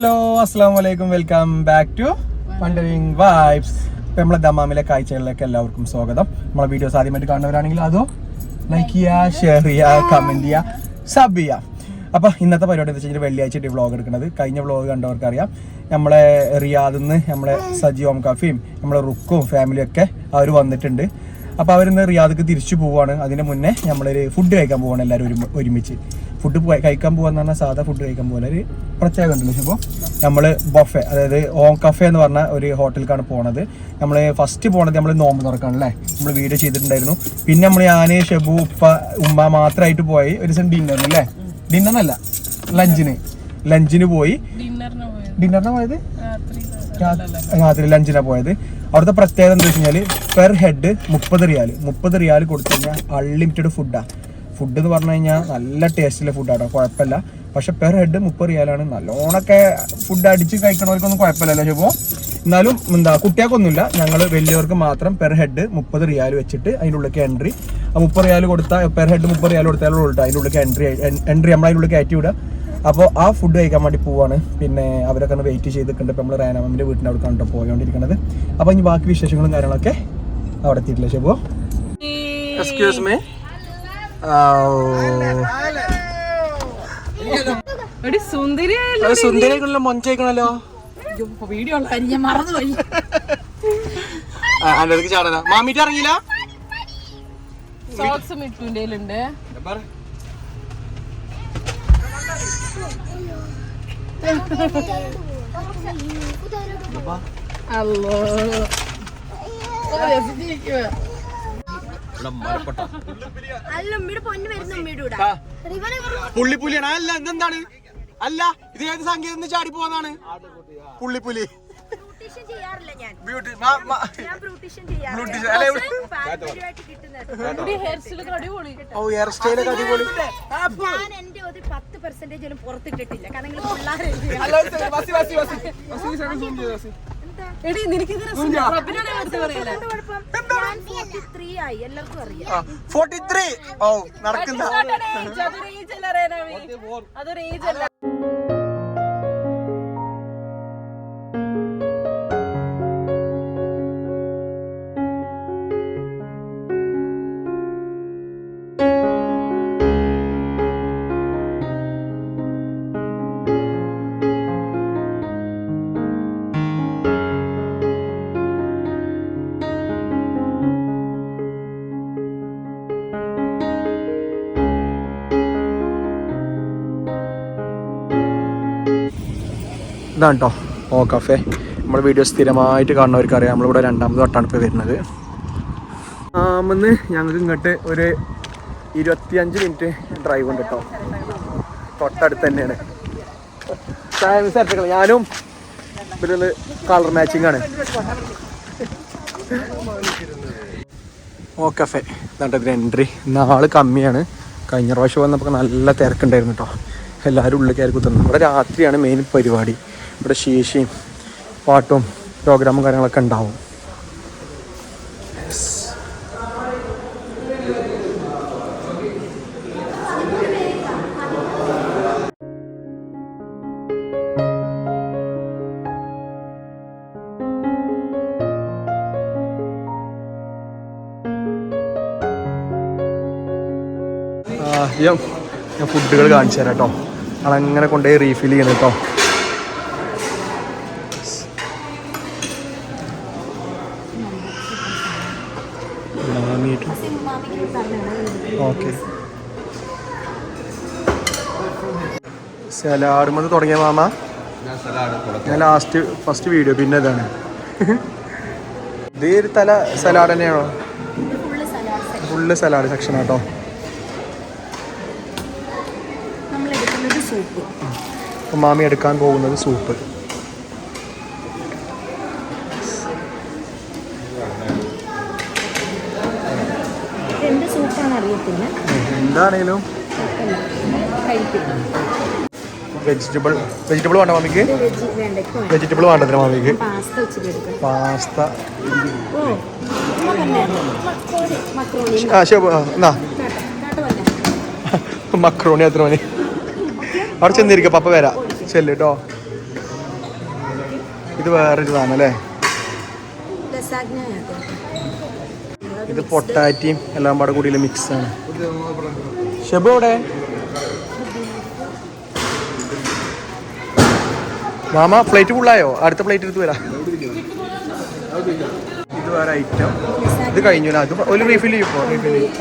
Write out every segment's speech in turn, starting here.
Hello അസ്സാം വലൈക്കും welcome back to wandering vibes ഇപ്പൊ നമ്മളെ ദമാമിലെ കാഴ്ചകളിലേക്ക് എല്ലാവർക്കും സ്വാഗതം. നമ്മളെ വീഡിയോസ് ആദ്യമായിട്ട് കാണുന്നവരാണെങ്കിൽ അതോ ലൈക്ക് ചെയ്യുക ഷെയർ ചെയ്യുക കമന്റ് ചെയ്യുക സബ് ചെയ്യുക അപ്പൊ ഇന്നത്തെ പരിപാടി എന്താ വെച്ചാൽ വെള്ളിയാഴ്ച വ്ളോഗ് എടുക്കുന്നത്. കഴിഞ്ഞ വ്ളോഗ് കണ്ടവർക്കറിയാം. നമ്മളെ റിയാദിൽ നിന്ന് നമ്മളെ സജി ഓം കാഫിയും നമ്മളെ റുക്കും ഫാമിലിയും ഒക്കെ അവർ വന്നിട്ടുണ്ട്. അപ്പോൾ അവരിന്ന് റിയാദിക്ക് തിരിച്ചു പോവാണ്. അതിന് മുന്നേ നമ്മളൊരു ഫുഡ് കഴിക്കാൻ പോവാണ് എല്ലാവരും ഒരുമ- ഒരുമിച്ച്. ഫുഡ് കഴിക്കാൻ പോകാന്ന് പറഞ്ഞാൽ സാധാ ഫുഡ് കഴിക്കാൻ പോലെ ഒരു പ്രത്യേകത ഉണ്ട് ഇപ്പോൾ നമ്മൾ ബൊഫെ അതായത് ഓം കഫേ എന്ന് പറഞ്ഞ ഒരു ഹോട്ടലിലേക്കാണ് പോണത്. നമ്മൾ ഫസ്റ്റ് പോണത് നമ്മൾ നോമ്പ് തുറക്കാണ് അല്ലേ നമ്മൾ വീഡിയോ ചെയ്തിട്ടുണ്ടായിരുന്നു. പിന്നെ നമ്മൾ ഞാൻ ഷെബു ഉപ്പ ഉമ്മ മാത്രമായിട്ട് പോയി. ഒരു ദിവസം ഡിന്നറിന് അല്ലേ ഡിന്നറിനല്ല ലഞ്ചിന്. ലഞ്ചിന് പോയി. ഡിന്നറിന് പോയത്. രാത്രി ലഞ്ചിനാ പോയത്. അവിടുത്തെ പ്രത്യേകത എന്താ വെച്ച് കഴിഞ്ഞാൽ പെർ ഹെഡ് മുപ്പത് റിയാൽ മുപ്പത് റിയാൽ കൊടുത്തു കഴിഞ്ഞാൽ അൺലിമിറ്റഡ് ഫുഡാണ് ഫുഡ് എന്ന് പറഞ്ഞു കഴിഞ്ഞാൽ നല്ല ടേസ്റ്റിലെ ഫുഡാണ് കുഴപ്പമില്ല. പക്ഷെ പെർ ഹെഡ് മുപ്പത് റിയാലാണ് നല്ലോണമൊക്കെ ഫുഡ് അടിച്ച് കഴിക്കണവർക്കൊന്നും കുഴപ്പമില്ലല്ലോ ചിലപ്പോൾ എന്നാലും എന്താ കുട്ടികൾക്കൊന്നുമില്ല. ഞങ്ങൾ വലിയവർക്ക് മാത്രം പെർ ഹെഡ് മുപ്പത് റിയാൽ വെച്ചിട്ട് അതിനുള്ളിലേക്ക് എൻട്രി മുപ്പത് റിയാൽ കൊടുത്താൽ പെർ ഹെഡ് മുപ്പത് റിയാൽ കൊടുത്താലും കൊടുത്താൽ അതിന്റെ ഉള്ളിലേക്ക് എൻട്രി എൻട്രി നമ്മൾ അതിന്റെ ഉള്ളിൽ കയറ്റി വിടുക. അപ്പോൾ ആ ഫുഡ് കഴിക്കാൻ വേണ്ടി പോവാണ്. പിന്നെ അവരൊക്കെ ഒന്ന് വെയിറ്റ് ചെയ്തിട്ടുണ്ട്. ഇപ്പോൾ നമ്മൾ റേനാമിന്റെ വീട്ടിന്റെ അവിടെ കണ്ടോ പോയോണ്ടിരിക്കുന്നത് അപ്പോൾ ഇനി ബാക്കി വിശേഷങ്ങളും കാര്യങ്ങളൊക്കെ അവിടെ എത്തിയിട്ടില്ല ഷെബോ? എക്സ്ക്യൂസ് മീ മൊഞ്ചേക്കണല്ലോ. വീഡിയോ മറന്നുപോയി. അതിലേക്ക് മാമിറ്റ് ഇറങ്ങിയില്ല? സോക്സ് മിട്ടുന്റെ ഉണ്ട് അല്ലോ പുള്ളിപ്പുലിയാണ്. അല്ല എന്താണ് അല്ല ഇത് ഏത് സംഗീതം ചാടി പോവാന്നാണ്? പുള്ളിപ്പുലി. ബ്യൂട്ടീഷ്യൻ ചെയ്യാറില്ല ഞാൻ. ബ്യൂട്ടി ഞാൻ ബ്യൂട്ടീഷ്യൻ ചെയ്യാറില്ല. കിട്ടുന്നത്. ഹെയർ സ്റ്റൈൽ അടിപൊളി. ഓ ഹെയർ സ്റ്റൈലൊക്കെ അടിപൊളി. ഞാൻ എന്റെ ഒരു പത്ത് പെർസെന്റേജ് ഒന്നും പുറത്തിട്ടിട്ടില്ല. കാരണം നിങ്ങൾ പിള്ളേരെ എടി നിനക്ക് ത്രീ ആയി. എല്ലാവർക്കും അറിയാം. ഫോർട്ടി ത്രീ ഓ നടക്കുന്ന അതൊരു ഏജ് അല്ല? ഇതാണ് കേട്ടോ ഓ കഫേ നമ്മൾ വീഡിയോ സ്ഥിരമായിട്ട് കാണുന്നവർക്ക് അറിയാം നമ്മളിവിടെ രണ്ടാമത് വട്ടാണ് ഇപ്പോൾ വരുന്നത്. ആമെന്ന് ഞങ്ങൾക്ക് ഇങ്ങോട്ട് ഒരു ഇരുപത്തിയഞ്ച് മിനിറ്റ് ഡ്രൈവ് ഉണ്ട് കേട്ടോ തൊട്ടടുത്ത് തന്നെയാണ്. സെറ്റ് ഞാനും ഇതിൽ കളർ മാച്ചിങ് ആണ്. ഓ കഫേ ഇതാണ്ട് ഇതിന് എൻട്രി നാൾ കമ്മിയാണ്. കഴിഞ്ഞ പ്രാവശ്യം വന്നപ്പോൾ നല്ല തിരക്കുണ്ടായിരുന്നു കേട്ടോ എല്ലാവരും ഉള്ളിൽ കയറി കുത്തുന്നു ഇവിടെ രാത്രിയാണ് മെയിൻ പരിപാടി. ഇവിടെ ശേഷിയും പാട്ടും പ്രോഗ്രാമും കാര്യങ്ങളൊക്കെ ഉണ്ടാവും. ഞാൻ ഫുഡുകൾ കാണിച്ചു തരാം കേട്ടോ അങ്ങനെ കൊണ്ടുപോയി റീഫിൽ ചെയ്യണം കേട്ടോ ഓക്കെ. സലാഡ് മത് തുടങ്ങിയ മാമ? ഞാൻ ലാസ്റ്റ് ഫസ്റ്റ് വീഡിയോ പിന്നെ ഇതാണ്. ഇത് ഒരു തല സലാഡ് തന്നെയാണോ? ഫുള്ള് സലാഡ് സെക്ഷൻ ആട്ടോ. നമ്മൾ എടുക്കുന്നത് സൂപ്പ് മാമി എടുക്കാൻ പോകുന്നത് സൂപ്പ് എന്ത് അറിയത്തില്ല എന്താണേലും വെജിറ്റബിൾ വെജിറ്റബിൾ വേണ്ട മാമിക്ക്. വെജിറ്റബിൾ വേണ്ടതിന് മാമിക്ക്. പാസ്ത വെച്ചിട്ട് എടുക്കാം. പാസ്ത ഓ ആ ഷെബു ആ, എന്നാ. മക്രോണി എത്ര മണി? അവിടെ ചെന്നിരിക്കും പപ്പ വരാം. ചെല്ലു കേട്ടോ ഇത് വേറൊരു സാധനം അല്ലേ? ഇത് പൊട്ടാറ്റിയും എല്ലാം പാടെ കൂടിയുള്ള മിക്സ് ആണ്. ഷെബു എവിടെ? മാമ പ്ലേറ്റ് ഫുള്ളായോ അടുത്ത പ്ലേറ്റ് എടുത്ത് വരാം. ഇത് വേറെ ഐറ്റം ഇത് കഴിഞ്ഞു അത് ഒരു റീഫിൽ ചെയ്യും റീഫിൽ ചെയ്യും.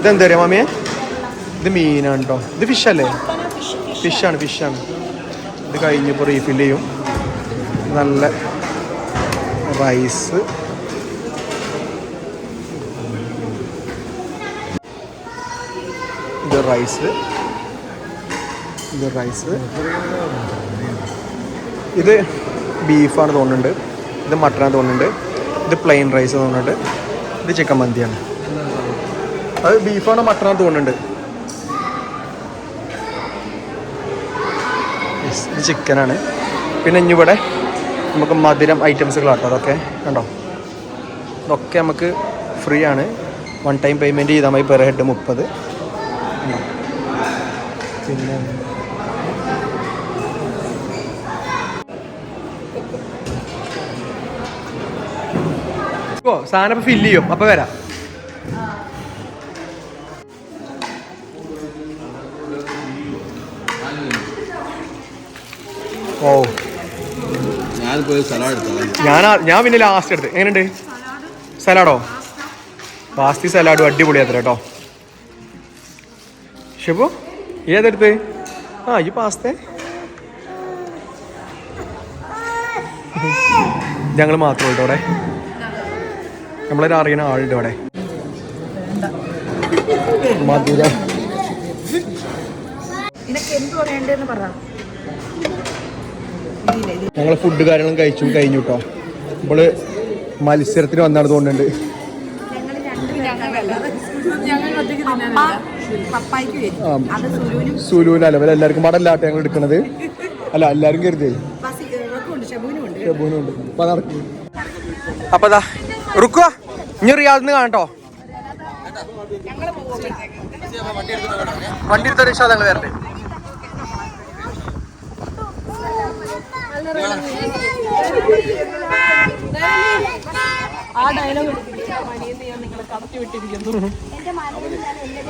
ഇതെന്താ പറയാ മാമിയെ? ഇത് മീനാണ് കേട്ടോ ഇത് ഫിഷ് അല്ലേ? ഫിഷാണ് ഫിഷാണ് ഇത് കഴിഞ്ഞപ്പോൾ റീഫിൽ ചെയ്യും. നല്ല റൈസ്. ഇത് റൈസ്. ഇത് റൈസ്. ഇത് ബീഫാണ് തോന്നുന്നുണ്ട്. ഇത് മട്ടനാണ് തോന്നുന്നുണ്ട്. ഇത് പ്ലെയിൻ റൈസ് തോന്നുന്നുണ്ട്. ഇത് ചിക്കൻ മന്തിയാണ്. അത് ബീഫാണോ മട്ടനാണ് തോന്നുന്നുണ്ട്? ഇത് ചിക്കനാണ്. പിന്നെ ഇവിടെ നമുക്ക് മധുരം ഐറ്റംസുകളാട്ടോ അതൊക്കെ കണ്ടോ? ഇതൊക്കെ നമുക്ക് ഫ്രീ ആണ് വൺ ടൈം പേയ്മെന്റ് ചെയ്താൽ മതി പെർ ഹെഡ് മുപ്പത്. പിന്നെ സാധനം ഇപ്പം ഫില്ല് ചെയ്യും. അപ്പം വരാം. ഓ. ഞാൻ ഞാൻ ഞാൻ പിന്നെ ലാസ്റ്റ് എടുത്ത് എങ്ങനെയുണ്ട്? സലാഡോ? പാസ്തി സലാഡും അടിപൊളിയാത്ര കേട്ടോ. ഷിബു ഏതെടുത്ത്? ആ ഈ പാസ്തേ. ഞങ്ങൾ മാത്രം കേട്ടോ അവിടെ. നമ്മളൊരു അറിയണ ആളുണ്ട് അവിടെ. മധുരം നിനക്ക് എന്ത് പറയണ്ടെന്ന് പറ ഞങ്ങൾ ഫുഡ് കാര്യങ്ങളും കഴിച്ചു കഴിഞ്ഞു കേട്ടോ നമ്മൾ മത്സരത്തിന് വന്നാണ് തോന്നുന്നുണ്ട്. സുലുവിന് അല്ല എല്ലാവർക്കും പടല്ലാട്ടെ ഞങ്ങൾ എടുക്കണത്? അല്ല എല്ലാവരും കരുതേ. ഷബൂനുണ്ട് അപ്പൊ നടക്കും. അപ്പൊ റുക്കുക ഇനി റിയാദിന്ന് കാണട്ടോ വണ്ടി എടുത്തോ വണ്ടി ഞങ്ങൾ വരട്ടെ ആ ഡയലോഗ് മണിയെന്ന് ഞാൻ നിങ്ങളെ കടത്തി വിട്ടിരിക്കുന്നു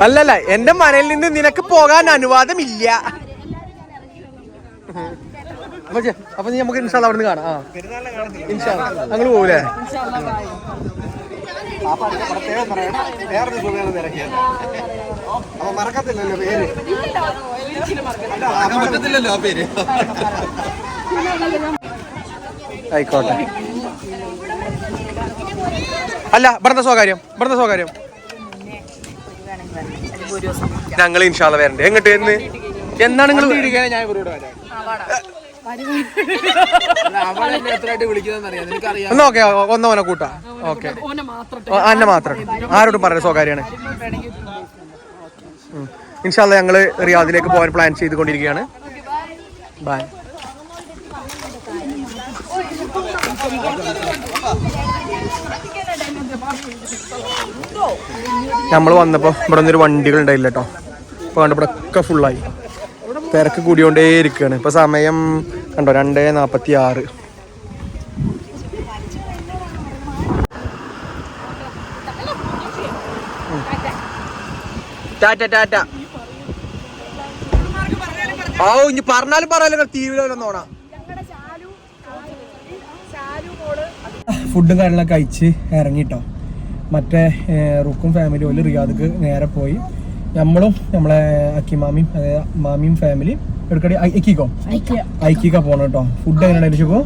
അല്ലല്ല എന്റെ മനയിൽ നിന്ന് നിനക്ക് പോകാൻ അനുവാദമില്ല. അപ്പൊ ചെ- അപ്പൊ നീ നമുക്ക് ഇൻഷാല്ല അവിടെ നിന്ന് കാണാം. ആ. ഇൻഷാല്ല ഞങ്ങൾ പോകൂലേ മറക്കത്തില്ലല്ലോ പേര്. മറക്കത്തില്ലല്ലോ ആ പേര്. ആയിക്കോട്ടെ. അല്ല ഇവിടുത്തെ സ്വകാര്യം ഇവിടുത്തെ സ്വകാര്യം. ഞങ്ങൾ ഇൻഷാല്ല വരണ്ടേ. എങ്ങോട്ട് എന്ന്? എന്നാണ് നിങ്ങൾ ഞാൻ ഇവരോട് വരാം. എന്നാ ഓക്കെ ഒന്നോനെ കൂട്ടാ. ഓക്കെ. അന്നെ മാത്രം. ആരോടും പറയാം സ്വകാര്യാണ്. ഇൻഷാല്ല ഞങ്ങൾ റിയാദിലേക്ക് പോകാൻ പ്ലാൻ ചെയ്തുകൊണ്ടിരിക്കുകയാണ്. ബൈ. നമ്മൾ വന്നപ്പോൾ ഇവിടെ നിന്നൊരു വണ്ടികൾ ഉണ്ടായില്ല കേട്ടോ ഇപ്പോൾ കണ്ടപ്പോൾ ഒക്കെ ഫുള്ളായി തിരക്ക് കൂടിയോണ്ടേ ഇരിക്കുകയാണ് ഇപ്പോൾ സമയം കണ്ടോ രണ്ടേ നാൽപ്പത്തി ആറ് ടാറ്റ ടാറ്റ. ഓ ഇനി പറഞ്ഞാലും പറയാലും തീവിലോന്നോണാ ഫുഡും കാര്യങ്ങളൊക്കെ അയച്ച് ഇറങ്ങിട്ടോ. മറ്റേ റുക്കും ഫാമിലി പോലും റിയാദക്ക് നേരെ പോയി. നമ്മളും നമ്മളെ അക്കിമാമിയും അതായത് മാമിയും ഫാമിലി എടുക്കടി. ഐക്കിക്കോ? ഐക്കിക്ക പോണ കേട്ടോ. ഫുഡ് എങ്ങനെയുണ്ടായിരുന്നു ശുഭോ?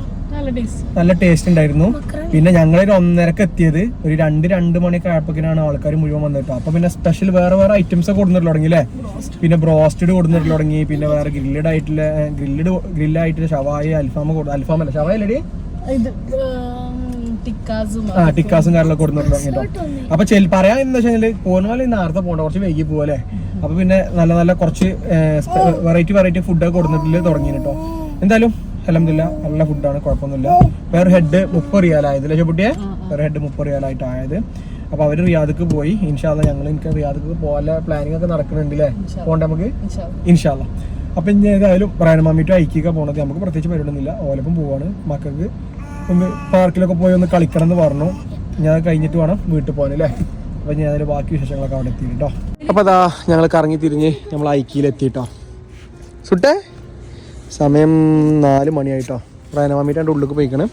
നല്ല ടേസ്റ്റ് ഉണ്ടായിരുന്നു. പിന്നെ ഞങ്ങളൊരു ഒന്നരക്ക് എത്തിയത്. ഒരു രണ്ട് രണ്ട് മണിയൊക്കെ ആയപ്പോഴേക്കാണ് ആൾക്കാർ മുഴുവൻ വന്നിട്ടോ അപ്പൊ പിന്നെ സ്പെഷ്യൽ വേറെ വേറെ ഐറ്റംസ് ഒക്കെ കൊടുന്നിട്ട് തുടങ്ങി അല്ലേ പിന്നെ ബ്രോസ്റ്റഡ് കൊടുന്നിട്ട് തുടങ്ങി. പിന്നെ വേറെ ഗ്രില്ലഡ് ആയിട്ടുള്ള ഗ്രില്ലഡ് ഗ്രില്ലായിട്ടുള്ള ഷവായ അൽഫാമ കൊടുത്തു അല്ല ഷവായ അല്ലേ ആ ടിക്കാസും കാര്യങ്ങളൊക്കെ കൊടുന്നിട്ട് കേട്ടോ അപ്പൊ ചെൽ പറയാൻ എന്താ വെച്ചാൽ പോകുന്ന പോലെ നേരത്തെ പോകണ്ട കുറച്ച് വൈകി പോവല്ലേ അപ്പൊ പിന്നെ നല്ല നല്ല കുറച്ച് വെറൈറ്റി വെറൈറ്റി ഫുഡൊക്കെ കൊടുത്തിട്ടില്ല തുടങ്ങി കേട്ടോ എന്തായാലും അലഹമില്ല നല്ല ഫുഡാണ് കുഴപ്പമൊന്നുമില്ല. വേറെ ഹെഡ് മുപ്പത് റിയാലായത് അല്ലേ ചെപ്പുട്ടിയെ വേറെ ഹെഡ് മുപ്പത് റിയാലായിട്ട് ആയത്. അപ്പൊ അവർ റിയാദക്ക് പോയി. ഇൻഷാല്ല ഞങ്ങൾ എനിക്ക് റിയാദക്ക് പോകാൻ പ്ലാനിങ് ഒക്കെ നടക്കുന്നുണ്ട് അല്ലേ പോകണ്ട നമുക്ക്? ഇൻഷാല്ല അപ്പൊ ഇനി ഏതായാലും പ്രയാണമാമിട്ട് ഐക്യൊക്കെ പോണത് നമുക്ക് പ്രത്യേകിച്ച് പരിപാടിയൊന്നുമില്ല. ഓലപ്പം പോവാണ് മക്കൾക്ക്. ഒന്ന് പാർക്കിലൊക്കെ പോയി ഒന്ന് കളിക്കണം എന്ന് പറഞ്ഞു. ഞാൻ കഴിഞ്ഞിട്ട് വേണം വീട്ടിൽ പോകാൻ അല്ലേ? അപ്പൊ ഞാൻ അതിന്റെ ബാക്കി വിശേഷങ്ങളൊക്കെ അവിടെ എത്തി കേട്ടോ അപ്പൊ അതാ ഞങ്ങൾ കറങ്ങി തിരിഞ്ഞ് നമ്മൾ ഐക്കിയിൽ എത്തിട്ടോ സുട്ടേ സമയം നാല് മണിയായിട്ടോ. പ്രയനമാമിട്ടാണ് ഉള്ളിലേക്ക് പോയിക്കണം.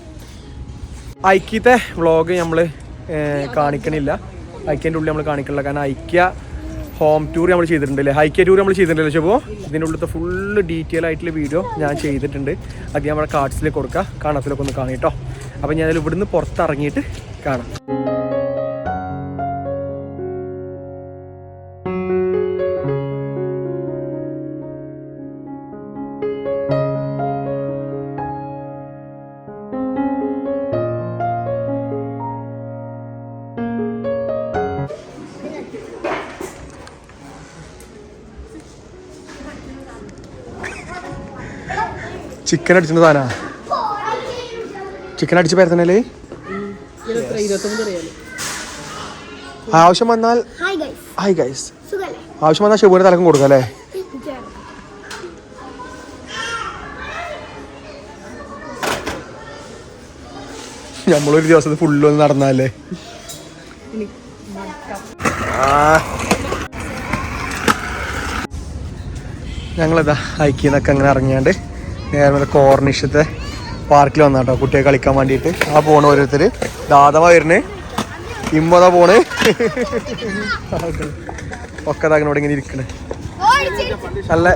ഐക്യത്തെ വ്ളോഗ് നമ്മൾ കാണിക്കണില്ല. ഐക്യന്റെ ഉള്ളിൽ നമ്മൾ കാണിക്കണില്ല. കാരണം ഐക്യ ഹോം ടൂർ നമ്മൾ ചെയ്തിട്ടുണ്ട് അല്ലേ ഐക്യ ടൂർ നമ്മൾ ചെയ്തിട്ടുണ്ടല്ലോ ശുഭോ ഇതിന്റെ ഉള്ളിലത്തെ ഫുള്ള് ഡീറ്റെയിൽ ആയിട്ടുള്ള വീഡിയോ ഞാൻ ചെയ്തിട്ടുണ്ട്. അത് നമ്മുടെ കാർഡ്സിൽ കൊടുക്കുക കാണത്തിലൊക്കെ ഒന്ന് കാണിട്ടോ അപ്പം ഞാൻ അതിൽ ഇവിടുന്ന് പുറത്തിറങ്ങിയിട്ട് കാണാം. ചിക്കൻ അടിച്ചിട്ട് താനാ ചിക്കൻ അടിച്ച് പരത്തണല്ലേ ആവശ്യം വന്നാൽ ഹായ് ഗൈസ് ആവശ്യം വന്നാൽ ഷെബുവിന് തലക്കും കൊടുക്കാം അല്ലേ? നമ്മളൊരു ദിവസത്തെ ഫുള്ള് ഒന്ന് നടന്നാലേ. ഞങ്ങളിതാ ഹൈക്കിന്നൊക്കെ അങ്ങനെ ഇറങ്ങിയാണ്ട് നേരെ കോർണിഷത്തെ പാർക്കിൽ വന്നാട്ടോ കുട്ടിയെ കളിക്കാൻ വേണ്ടിയിട്ട്. ആ പോണ് ഓരോരുത്തർ ദാദവ വരുന്നേ. ഇമ്മതാ പോണ്. ഒക്കെ ഇവിടെ ഇങ്ങനെ ഇരിക്കണേ. നല്ല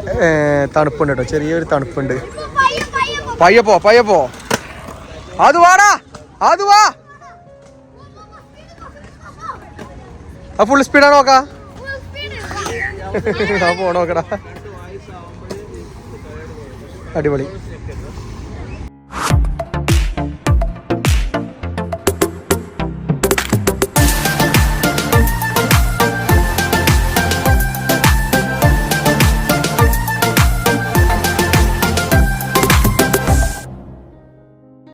തണുപ്പുണ്ട് കേട്ടോ. ചെറിയൊരു തണുപ്പുണ്ട്. പയ്യപ്പോ പോ പയ്യെ പോ. അത് വാടാ. അത് വാ. ആ ഫുൾ സ്പീഡാണ് നോക്കാ? ആ പോണോക്കടാ അടിപൊളി.